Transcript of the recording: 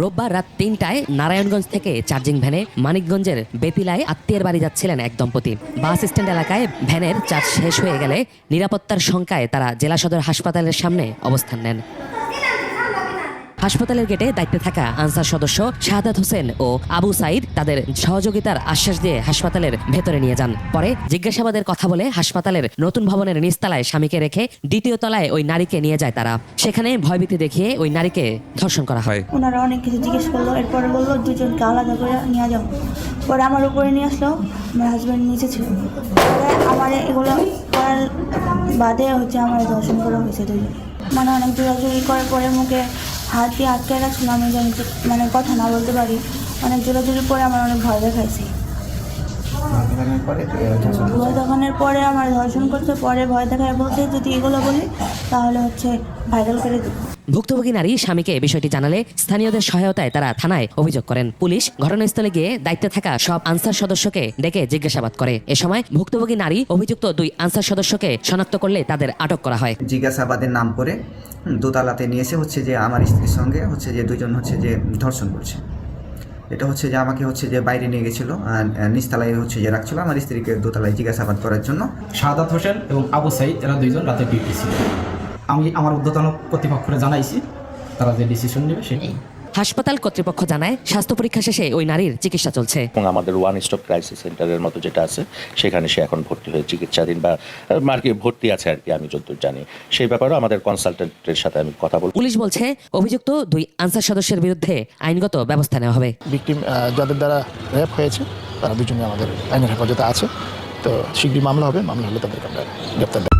রোববার রাত তিনটায় নারায়ণগঞ্জ থেকে চার্জিং ভ্যানে মানিকগঞ্জের বেতিলায় আত্মীয়ের বাড়ি যাচ্ছিলেন এক দম্পতি। বাস স্ট্যান্ড এলাকায় ভ্যানের চার্জ শেষ হয়ে গেলে নিরাপত্তার শঙ্কায় তারা জেলা সদর হাসপাতালের সামনে অবস্থান নেন। হাসপাতালের গেটে দায়িত্বে থাকা আনসার সদস্য শাহাদাত হোসেন ও আবু সাইদ তাদের সহযোগিতার আশ্বাস দিয়ে হাসপাতালের ভেতরে নিয়ে যান। পরে জিজ্ঞাসাবাদের কথা বলে হাসপাতালের নতুন ভবনের নিচতলায় স্বামীকে রেখে দ্বিতীয় তলায় ওই নারীকে নিয়ে যায় তারা। সেখানে ভয়ভীতি দেখিয়ে ওই নারীকে ধর্ষণ করা হয়। ওনারা অনেক কিছু জিজ্ঞেস করল, এরপরে বলল, দুজনকে আলাদা করে নিয়ে যাও। পরে আমার উপরে নিয়ে আসলো, আমার হাজব্যান্ড নিচে ছিল। আমার এগুলো বাদে হচ্ছে আমার ধর্ষণ করা হয়েছে দুজন মানে অনেক জোরাজুরি করার পরে মুখে হাত দিয়ে আটকে রাখছিল আমি যেন মানে কথা না বলতে পারি। অনেক জোরাজুরি পরে আমার অনেক ভয় দেখাইছে। ভয় দেখানোর পরে আমার ধর্ষণ করতে পরে ভয় দেখায় বলছে যদি এগুলো বলি তাহলে হচ্ছে ভাইরাল করে দেবো। ভুক্তভোগী নারী স্বামীকে বিষয়টি জানালে স্থানীয়দের সহায়তায় তারা থানায় অভিযোগ করেন। পুলিশ ঘটনাস্থলে গিয়ে দায়িত্বে থাকা সব আনসার সদস্যকে ডেকে জিজ্ঞাসাবাদ করে। এ সময় ভুক্তভোগী নারী অভিযুক্ত দুই আনসার সদস্যকে শনাক্ত করলে তাদের আটক করা হয়। জিজ্ঞাসাবাদের নাম করে দোতলাতে নিয়ে এসে হচ্ছে যে আমার স্ত্রীর সঙ্গে হচ্ছে যে দুজন হচ্ছে যে ধর্ষণ করছে। এটা হচ্ছে যে আমাকে হচ্ছে যে বাইরে নিয়ে গেছিল নিচতলায় হচ্ছে যে রাখছিল আমার স্ত্রীকে দোতলায় জিজ্ঞাসাবাদ করার জন্য। শাহাদাত হোসেন এবং আবু সাইদ, এরা দুইজন রাতে ডিউটি ছিল। আমি আমার উদ্যতন কর্তৃপক্ষরে জানাইছি, তারা যে ডিসিশন নেবে সেটাই হাসপাতাল কর্তৃপক্ষ জানায় স্বাস্থ্য পরীক্ষা শেষে ওই নারীর চিকিৎসা চলছে। এবং আমাদের ওয়ান স্টপ ক্রাইসিস সেন্টারের মতো যেটা আছে সেখানে সে এখন ভর্তি হয়ে চিকিৎসাধীন বা আর কি ভর্তি আছে আর কি আমি যতদূর জানি। সেই ব্যাপারেও আমাদের কনসালটেন্টের সাথে আমি কথা বলব। পুলিশ বলছে অভিযুক্ত দুই আনসার সদস্যের বিরুদ্ধে আইনগত ব্যবস্থা নেওয়া হবে। ভিকটিম যাদের দ্বারা রেপ হয়েছে তারা দুজনে আমাদের আইনের হেফাজতে আছে। তো শীঘ্রই মামলা হবে মামলা হলে তাদেরকে আমরা গ্রেপ্তার